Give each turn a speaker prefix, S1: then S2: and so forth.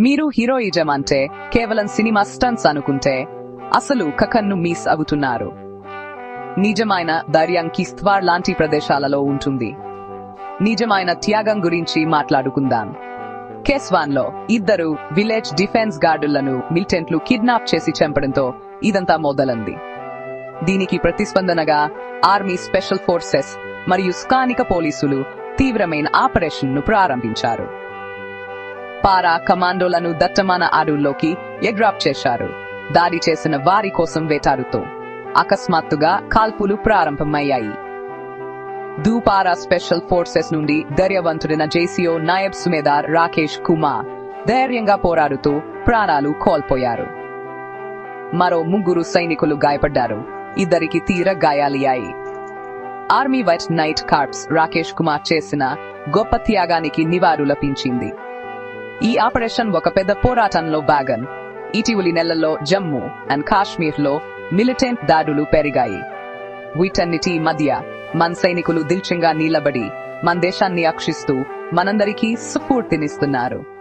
S1: మీరు హీరోయిజం అంటే కేవలం సినిమా స్టన్స్ అనుకుంటే అసలు కకన్ను మిస్ అవుతున్నారు. నిజమైన ధైర్యం కిస్త్వార్ లాంటి ప్రదేశాలలో ఉంటుంది. నిజమైన త్యాగం గురించి మాట్లాడుకుందాం. కేస్వాన్లో ఇద్దరు విలేజ్ డిఫెన్స్ గార్డులను మిలిటెంట్లు కిడ్నాప్ చేసి చంపడంతో ఇదంతా మొదలంది. దీనికి ప్రతిస్పందనగా ఆర్మీ స్పెషల్ ఫోర్సెస్ మరియు స్థానిక పోలీసులు తీవ్రమైన ఆపరేషన్ను ప్రారంభించారు. పారా కమాండోలను దట్టమైన అడవుల్లోకి ఎగ్రాప్ చేశారు. దాడి చేసిన వారి కోసం వేటాడుతూ అకస్మాత్తుగా కాల్పులు ప్రారంభమయ్యాయి. దూపారా స్పెషల్ ఫోర్సెస్ నుండి ధైర్యవంతుడైన జేసీఓ నాయబ్ సుమేదార్ రాకేష్ కుమార్ ధైర్యంగా పోరాడుతూ ప్రాణాలు కోల్పోయారు. మరో ముగ్గురు సైనికులు గాయపడ్డారు. ఇద్దరికి తీర గాయాలయ్యాయి. Army White Knight Corps Rakesh Kumar చేసిన గొప్ప త్యాగానికి నివారు లభించింది ఈ ఆపరేషన్ ఒక పెద్ద పోరాటంలో భాగం. ఇటీవలి నెలల్లో జమ్మూ అండ్ కాశ్మీర్లో మిలిటెంట్ దాడులు పెరిగాయి. వీటన్నిటి మధ్య మన సైనికులు దిల్చంగా నిలబడి మన దేశాన్ని రక్షిస్తూ మనందరికీ స్ఫూర్తినిస్తున్నారు.